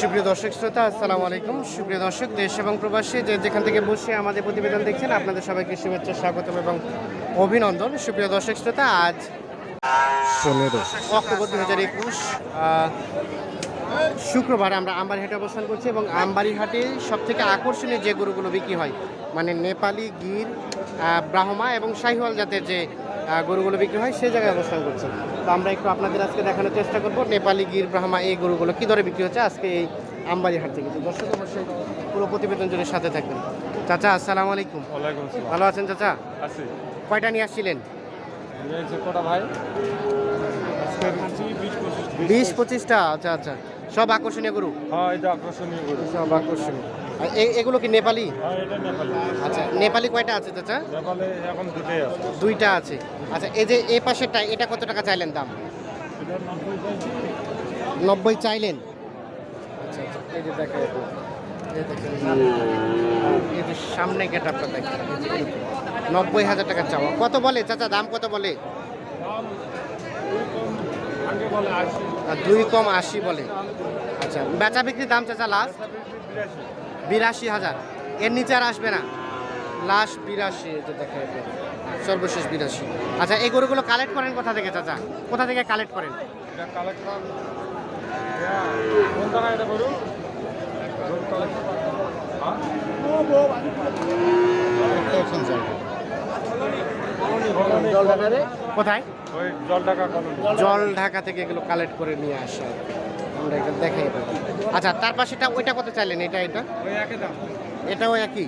সুপ্রিয় দর্শক শ্রোতা আসসালামু আলাইকুম। সুপ্রিয় দর্শক দেশ এবং প্রবাসী যে যেখান থেকে বসে আমাদের প্রতিবেদন দেখছেন আপনাদের সবাইকে শুভেচ্ছা স্বাগতম এবং অভিনন্দন। সুপ্রিয় দর্শক শ্রোতা আজ পনেরো অক্টোবর দু হাজার একুশ শুক্রবার আমরা আমবাড়ি হাটে অবস্থান করছি এবং আমবাড়ি হাটে সব থেকে আকর্ষণীয় যে গরুগুলো বিক্রি হয় মানে নেপালি গির ব্রাহ্মা এবং শাহিওয়াল জাতের যে গরুগুলো বিক্রি হয় সেই জায়গায় অবস্থান করছি তো আমরা একটু আপনাদের আজকে দেখানোর চেষ্টা করব নেপালি গির ব্রাহ্মা এই গরুগুলো কী দরে বিক্রি হচ্ছে আজকে এই আমবাড়ি হাট থেকে। দর্শক অবশ্যই পুরো প্রতিবেদন জুড়ে সাথে থাকবেন। চাচা আসসালামু আলাইকুম। ভালো আছেন চাচা? আছি। কয়টা নিয়ে আসছিলেন? ভাই? বিশ পঁচিশটা। আচ্ছা আচ্ছা। সব আকর্ষণীয় গরু? হ্যাঁ এটা আকর্ষণীয় গরু। সব আকর্ষণীয়। এগুলো কি নেপালি? আচ্ছা নেপালি কয়টা আছে চাচা? এখন দুটোই আছে। দুইটা আছে। আচ্ছা এই যে এই পাশেরটা এটা কত টাকা চাইলেন দাম? নব্বই চাইলেন? আচ্ছা আচ্ছা এই যে সামনে গেট আপটা দেখেন। নব্বই হাজার টাকা চাওয়া। কত বলে চাচা? দাম কত বলে? দুই কম আশি বলে। আচ্ছা বেচা বিক্রির দাম চাচা লাস্ট বিরাশি হাজার। এর নিচে আর আসবে না। লাস্ট বিরাশি যে দেখা যাবে সর্বশেষ বিরাশি। আচ্ছা এই গরুগুলো কালেক্ট করেন কোথা থেকে চাচা? কোথা থেকে কালেক্ট করেন? এটা এটা কোথায়? জল ঢাকা থেকে এগুলো কালেক্ট করে নিয়ে আসা আমরা এটা দেখাই পাবো আচ্ছা তার পাশেটা ওইটা কত চাইলেন? এটা এটা? ওই একই দাম। এটাও একই?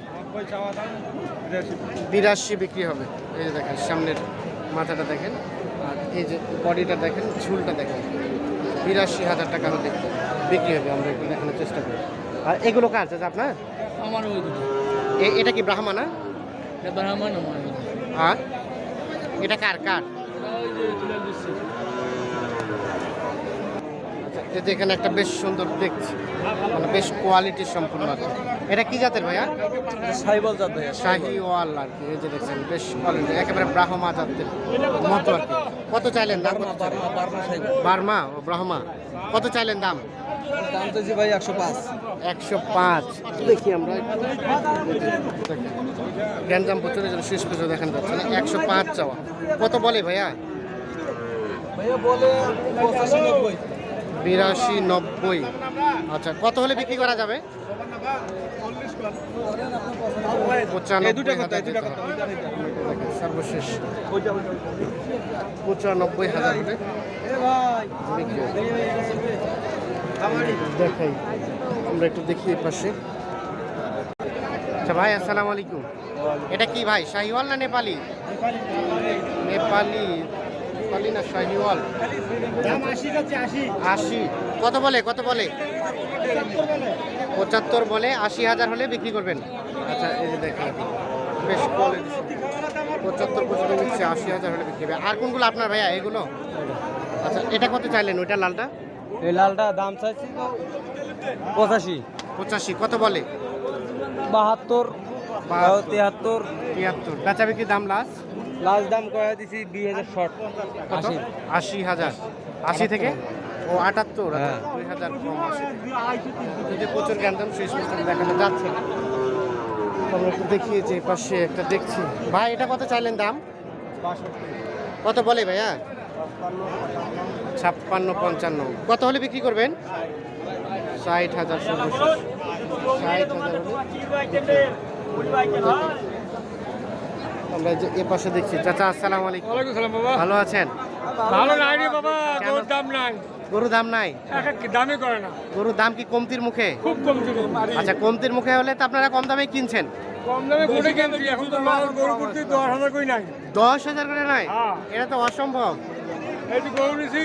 বিরাশি। বিক্রি হবে। এই যে দেখেন সামনের মাথাটা দেখেন আর এই যে বডিটা দেখেন ঝুলটা দেখেন। বিরাশি হাজার টাকা হলে বিক্রি হবে আমরা একটু দেখানোর চেষ্টা করি। আর এগুলো কার আছে আপনার? আমার ওই এটা কি ব্রাহ্মা না? আমার আর? এটা কার কার ওই যে তুলে দিচ্ছে আচ্ছা এই যে এখানে একটা বেশ সুন্দর দেখছি। মানে বেশ কোয়ালিটি সম্পূর্ণ আছে। এটা কি জাতের ভাইয়া? সাইবল জাত ভাই শাহি ওয়াল আর কি এই যে দেখছেন বেশ কোয়ালিটি একেবারে ব্রাহ্মা জাতের মতো আর কি। কত চাইলেন দাম? বার্মা ও ব্রাহ্মা। কত চাইলেন দাম? দাম জি ভাই একশো পাঁচ। একশো পাঁচ। দেখি আমরা শেষ পর্যন্ত দেখানো যাচ্ছে না। একশো পাঁচ চাওয়া। কত বলে ভাইয়া? ভাইয়া বলে পঁচাশি নব্বই। বিরাশি নব্বই। আচ্ছা কত হলে বিক্রি করা যাবে? সর্বশেষ। পঁচানব্বই হাজার দেখাই। আমরা একটু দেখি পাশে। আচ্ছা ভাই আসসালামু আলাইকুম। এটা কি ভাই শাহিওয়াল না নেপালি। নেপালি। নেপালি না শাহিওয়াল দাম আশি। কত বলে কত বলে? পঁচাত্তর বলে আশি হাজার হলে বিক্রি করবেন। আচ্ছা এই যে দেখেন বেশ পঁচাত্তর পর্যন্ত নিচ্ছে আশি হাজার হলে বিক্রি হবে। আর কোনগুলো আপনার ভাইয়া এগুলো? আচ্ছা এটা কত চাইলেন ওইটা লালটা? এই লালটা দাম চাইছি পঁচাশি। পঁচাশি কত বলে? বাহাত্তর। তিয়াত্তর তিয়াত্তর বেচা বিক্রি দাম লাস্ট? লাস্ট দাম কয়া দিছি দুই হাজার শর্ট আশি। আশি হাজার। আশি থেকে? ও আটাত্তর। আচ্ছা, হ্যাঁ। দুই হাজার কম আশি। যদি প্রচুর জ্ঞানদাম শেষ পর্যন্ত দেখানো যাচ্ছে আমরা একটু এই পাশে একটা দেখছি। ভাই এটা কত চাইলেন দাম? কত বলে ভাইয়া? ছাপ্পান্ন পঞ্চান্ন। কত হলে বিক্রি করবেন? ষাট। হাজার সর্বশেষ। ষাট হাজার আমরা যে এ পাশে দেখছি। চাচা আসসালামু আলাইকুম। ওয়ালাইকুম সালাম বাবা। ভালো আছেন? ভালো নাই রে বাবা? তোর দাম নাই। গরু দাম নাই? দামই করে না। গরুর দাম কি কমতির মুখে? খুব কম ছিল আচ্ছা কমতির মুখে হলে তো আপনারা কম দামে কিনছেন। কম দামে গরু কিনছি এখন তো লাল গরু করতে দশ হাজার কই নাই। দশ হাজার করে নয় হ্যাঁ। এটা তো অসম্ভব। এই যে গরু নিছি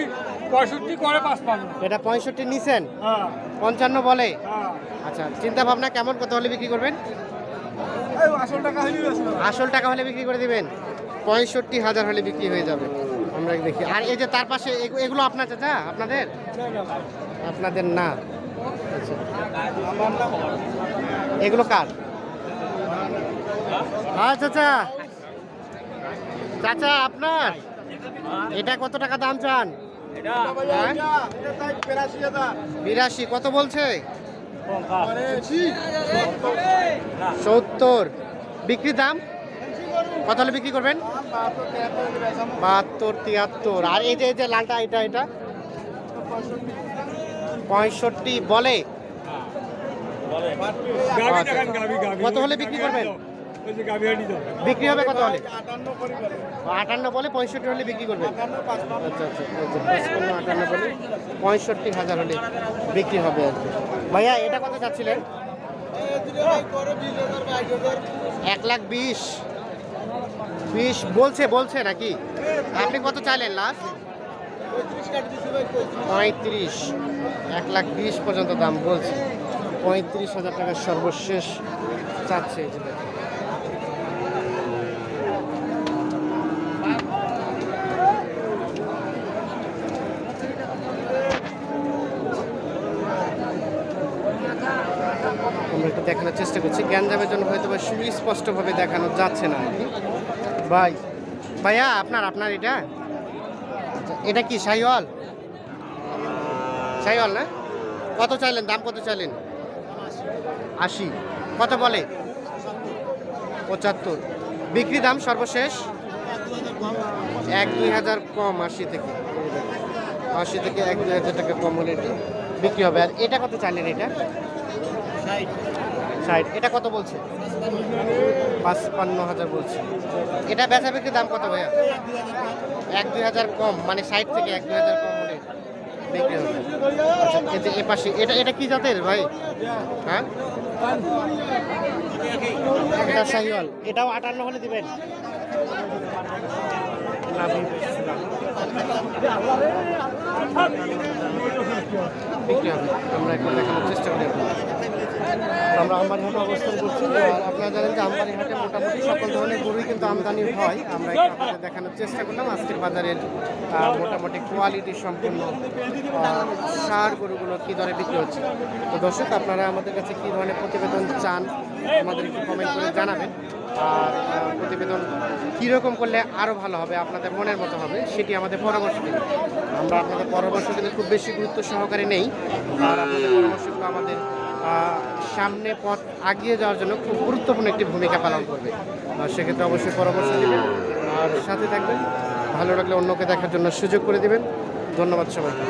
পঁয়ষট্টি করে পাঁচ এটা পঁয়ষট্টি নিছেন? হ্যাঁ। পঞ্চান্ন বলে? হ্যাঁ। আচ্ছা চিন্তা ভাবনা কেমন? কত হলে বিক্রি করবেন? আসল টাকা আসল টাকা হলে বিক্রি করে দিবেন? পঁয়ষট্টি হাজার হলে বিক্রি হয়ে যাবে। আমরা দেখি। আর এই যে তার পাশে এগুলো আপনার চাচা? আপনাদের? আপনাদের না। আচ্ছা। এগুলো কার? হ্যাঁ চাচা। চাচা আপনার? এটা কত টাকা দাম চান? হ্যাঁ? বিরাশি। কত বলছে? সত্তর। বিক্রির দাম? কত হলে বিক্রি করবেন? বাহাত্তর, তিয়াত্তর। আর এই যে এই যে লালটা, এটা এটা? পঁয়ষট্টি বলে? আচ্ছা। কত হলে বিক্রি করবেন? বিক্রি হবে কত হলে? আটান্ন বলে, পঁয়ষট্টি হলে বিক্রি করবেন। আচ্ছা আচ্ছা আচ্ছা আটান্ন বলে পঁয়ষট্টি হাজার হলে বিক্রি হবে আর ভাইয়া, এটা কত চাচ্ছিলেন? এক লাখ বিশ। বিশ, বলছে বলছে নাকি? আপনি কত চাইলেন লাস্ট? পঁয়ত্রিশ। এক লাখ বিশ পর্যন্ত দাম বলছে। পঁয়ত্রিশ হাজার টাকার সর্বশেষ চাচ্ছে আমরা একটু দেখানোর চেষ্টা করছি। গ্যাঞ্জামের জন্য হয়তো বা সুস্পষ্টভাবে দেখানো যাচ্ছে না ভাই ভাইয়া আপনার আপনার এটা? আচ্ছা, এটা কি শাহিওয়াল? শাহিওয়াল না? কত চাইলেন? দাম কত চাইলেন? আশি। কত বলে? পঁচাত্তর। বিক্রি দাম সর্বশেষ? এক দুই হাজার কম আশি থেকে। আশি থেকে এক দুই হাজার টাকা কম হলে বিক্রি হবে। আর এটা কত চাইলেন এটা? ষাট। এটা কত বলছে? পাঁচপান্ন হাজার বলছে। এটা বেচা বিক্রি দাম কত ভাইয়া? এক দুই হাজার কম মানে ষাট থেকে এক দুই হাজার কম হলে বিক্রি হবে। আচ্ছা এ পাশে এটা এটা কি জাতের ভাই? হ্যাঁ? এটা শাহিওয়াল। এটাও আটান্ন হলে দিবেন। বিক্রি হবে। আমরা এখন দেখানোর চেষ্টা করি। আমরা আমবাড়িহাটে অবস্থান করছি। আর আপনারা জানেন যে আমবাড়িহাটে মোটামুটি সকল ধরনের গরুই কিন্তু আমদানি হয়। আমরা দেখানোর চেষ্টা করলাম। আজকের বাজারের মোটামুটি কোয়ালিটি সম্পূর্ণ সার গরুগুলো কী দরে বিক্রি হচ্ছে। তো দর্শক, আপনারা আমাদের কাছে কী ধরনের প্রতিবেদন চান, আমাদের একটু কমেন্ট করে জানাবেন। আর প্রতিবেদন কীরকম করলে আরও ভালো হবে, আপনাদের মনের মতো হবে, সেটি আমাদের পরামর্শ দিন। আমরা আপনাদের পরামর্শ কিন্তু খুব বেশি গুরুত্ব সহকারে নেই। আর আপনাদের পরামর্শগুলো আমাদের সামনে পথ আগিয়ে যাওয়ার জন্য খুব গুরুত্বপূর্ণ একটি ভূমিকা পালন করবে। সেক্ষেত্রে অবশ্যই পরামর্শ দেবেন। আর সাথে থাকবেন, ভালো লাগলে অন্যকে দেখার জন্য সুযোগ করে দিবেন। ধন্যবাদ সবাইকে।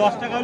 দশ টাকা